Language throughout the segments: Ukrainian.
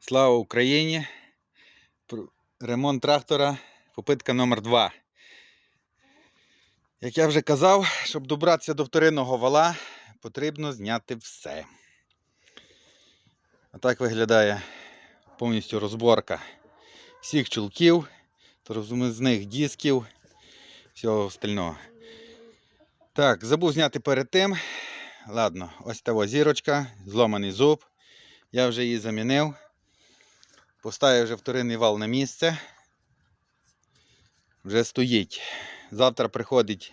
Слава Україні! Ремонт трактора, попитка номер 2 Як я вже казав, щоб добратися до вторинного вала, потрібно зняти все. А виглядає повністю розборка всіх чулків, тормозних дисків, всього остального. Так, забув зняти перед тим. Ладно, ось та зірочка, зломаний зуб. Я вже її замінив. Поставив вже вторинний вал на місце. Вже стоїть. Завтра приходить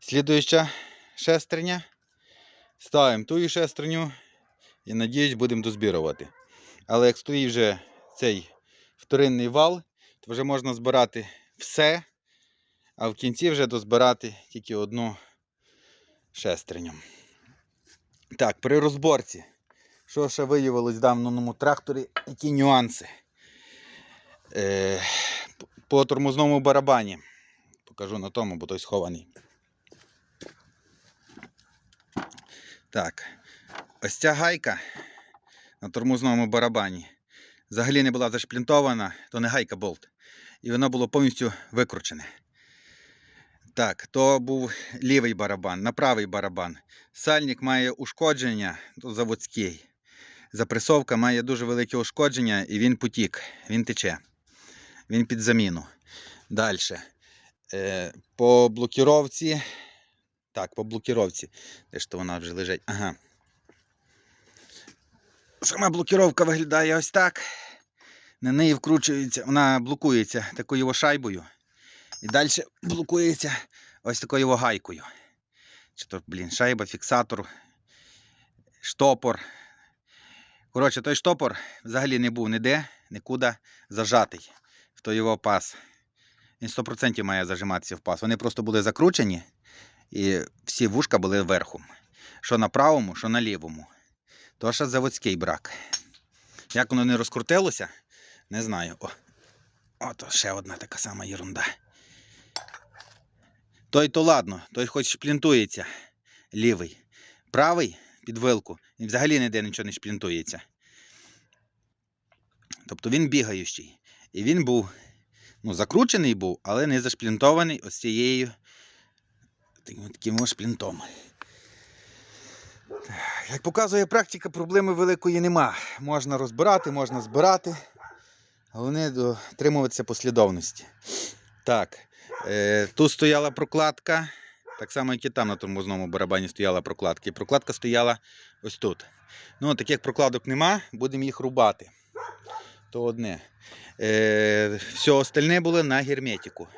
слідуюча шестерня. Ставимо ту шестерню і надіюсь, будемо дозбірувати. Але як стоїть вже цей вторинний вал, то вже можна збирати все, а в кінці вже дозбирати тільки одну шестерню. Так, при розборці. Що ще виявилось в даному тракторі? Які нюанси? Е, по тормозному барабані. Покажу на тому, бо той схований. Так. Ось ця гайка на тормозному барабані взагалі не була зашплінтована, то не гайка болт. І воно було повністю викручене. Так, то був лівий барабан, на правий барабан. Сальник має ушкодження, то заводський. Запресовка має дуже велике ушкодження і він потік, він тече. Він під заміну. Далі. Е, по блокіровці. Так, по блокіровці. Де ж то вона вже лежить? Ага. Сама блокіровка виглядає ось так. На неї вкручується, вона блокується такою шайбою. І далі блокується ось такою гайкою. Чи то, блін, шайба, фіксатор, штопор. Коротше, той штопор взагалі не був ніде, нікуди зажатий в той його пас. Він 100% має зажиматися в пас. Вони просто були закручені, і всі вушка були вверху. Що на правому, що на лівому. То ще заводський брак. Як воно не розкрутилося, не знаю. О, Ото ще одна така сама ерунда. Той то ладно, той хоч шплінтується лівий. Правий під вилку, він взагалі ніде нічого не шплінтується. Тобто він бігаючий. І він був ну, закручений був, але не зашплінтований ось цією таким, шплінтом. Як показує практика, проблеми великої нема. Можна розбирати, можна збирати. Головне дотримуватися послідовності. Так, е, тут стояла прокладка. Так само, як і там на тормозному барабані стояла прокладка. І прокладка стояла ось тут. Ну, таких прокладок нема, будемо їх рубати. То одне. Е, все остальне було на герметику.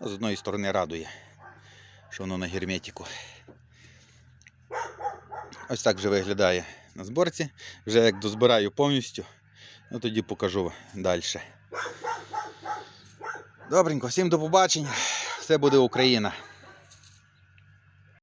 Ну, з одної сторони радує, що воно на герметику. Ось так вже виглядає на зборці. Вже як дозбираю повністю, ну тоді покажу далі. Добренько, всім до побачення. Все буде Україна.